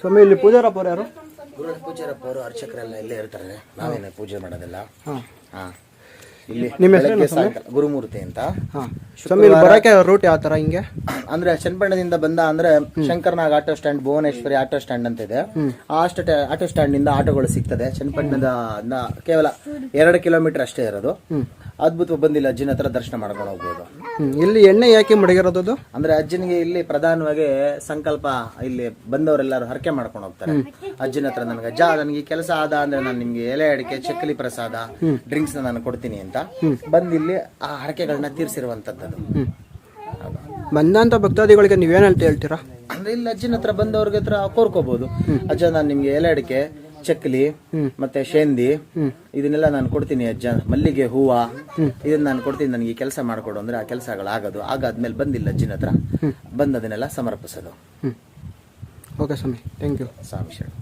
ಸ್ವಾಮಿ ಇಲ್ಲಿ ಪೂಜಾರಪ್ಪ ಅವ್ರು ಯಾರು? ಗುರು ಪೂಜಾರಪ್ಪ ಅವರು ಅರ್ಚಕರೆಲ್ಲ ಇಲ್ಲೇ ಇರ್ತಾರೆ. ನಾವೇನೆ ಪೂಜೆ ಮಾಡೋದಿಲ್ಲ. ಹಾ. ಇಲ್ಲಿ ನಿಮ್ಮ ಸಾಯಂಕಾಲ ಗುರುಮೂರ್ತಿ ಅಂತ. ಹಾಂ. ಸ್ವಾಮಿ ಇಲ್ಲಿ ಬರೋಕ್ಕೆ ರೂಟ್ ಯಾವ ತರ ಹಿಂಗೆ? ಅಂದ್ರೆ ಚನ್ನಪಟ್ಟಣದಿಂದ ಬಂದ ಅಂದ್ರೆ Shankarnag auto stand Bhuvaneshwari auto stand ಅಂತ ಇದೆ. ಆ ಆಟೋ ಆಟೋ ಸ್ಟ್ಯಾಂಡ್ನಿಂದ ಆಟೋಗಳು ಸಿಗ್ತದೆ. ಚನ್ನಪಟ್ಟಣದ ಕೇವಲ ಎರಡು ಕಿಲೋಮೀಟರ್ ಅಷ್ಟೇ ಇರೋದು. ಅದ್ಭುತ ಬಂದಿಲ್ಲ. ಅಜ್ಜಿನ ಹತ್ರ ದರ್ಶನ ಮಾಡ್ಕೊಂಡು ಹೋಗ್ಬೋದು. ಹ್ಮ್. ಇಲ್ಲಿ ಎಣ್ಣೆ ಯಾಕೆ ಮಡಗಿರೋದು ಅದು? ಅಂದ್ರೆ ಅಜ್ಜನಿಗೆ ಇಲ್ಲಿ ಪ್ರಧಾನವಾಗಿ ಸಂಕಲ್ಪ ಇಲ್ಲಿ ಬಂದವರೆಲ್ಲರೂ ಹರಕೆ ಮಾಡ್ಕೊಂಡು ಹೋಗ್ತಾರೆ. ಅಜ್ಜನ ಹತ್ರ ನನಗೆ ಅಜ್ಜ ನನಗೆ ಈ ಕೆಲಸ ಆದ ಅಂದ್ರೆ ನಾನು ನಿಮ್ಗೆ ಎಲೆ ಅಡಿಕೆ ಚಕ್ಕಲಿ ಪ್ರಸಾದ ಡ್ರಿಂಕ್ಸ್ ನಾನು ಕೊಡ್ತೀನಿ ಅಂತ ಬಂದು ಇಲ್ಲಿ ಆ ಹರಕೆಗಳನ್ನ ತೀರ್ಸಿರುವಂತದ್ದು ಬಂದಂತ ಭಕ್ತಾದಿಗಳಿಗೆ ನೀವೇನಂತ ಅಂತ ಹೇಳ್ತೀರಾ? ಅಂದ್ರೆ ಇಲ್ಲಿ ಅಜ್ಜನ ಹತ್ರ ಬಂದವ್ರಿಗೆ ಹತ್ರ ಕೋರ್ಕೋಬಹುದು ಅಜ್ಜ ನಾನು ನಿಮ್ಗೆ ಎಲೆ ಅಡಿಕೆ ಚಕ್ಕಲಿ ಮತ್ತೆ ಶೇಂದಿ ಇದನ್ನೆಲ್ಲ ನಾನು ಕೊಡ್ತೀನಿ ಅಜ್ಜ. ಮಲ್ಲಿಗೆ ಹೂವ ಇದನ್ನ ನಾನು ಕೊಡ್ತೀನಿ. ನನಗೆ ಕೆಲಸ ಮಾಡ್ಕೊಡು ಅಂದ್ರೆ ಆ ಕೆಲಸಗಳಾಗೋದು. ಆಗಾದ್ಮೇಲೆ ಬಂದಿಲ್ಲ ಅಜ್ಜಿನ ಹತ್ರ. ಬಂದದನ್ನೆಲ್ಲ ಸಮರ್ಪಿಸೋದು. ಓಕೆ ಸ್ವಾಮಿ. ಥ್ಯಾಂಕ್ ಯು ಸ್ವಾಮಿ ಶರಣ.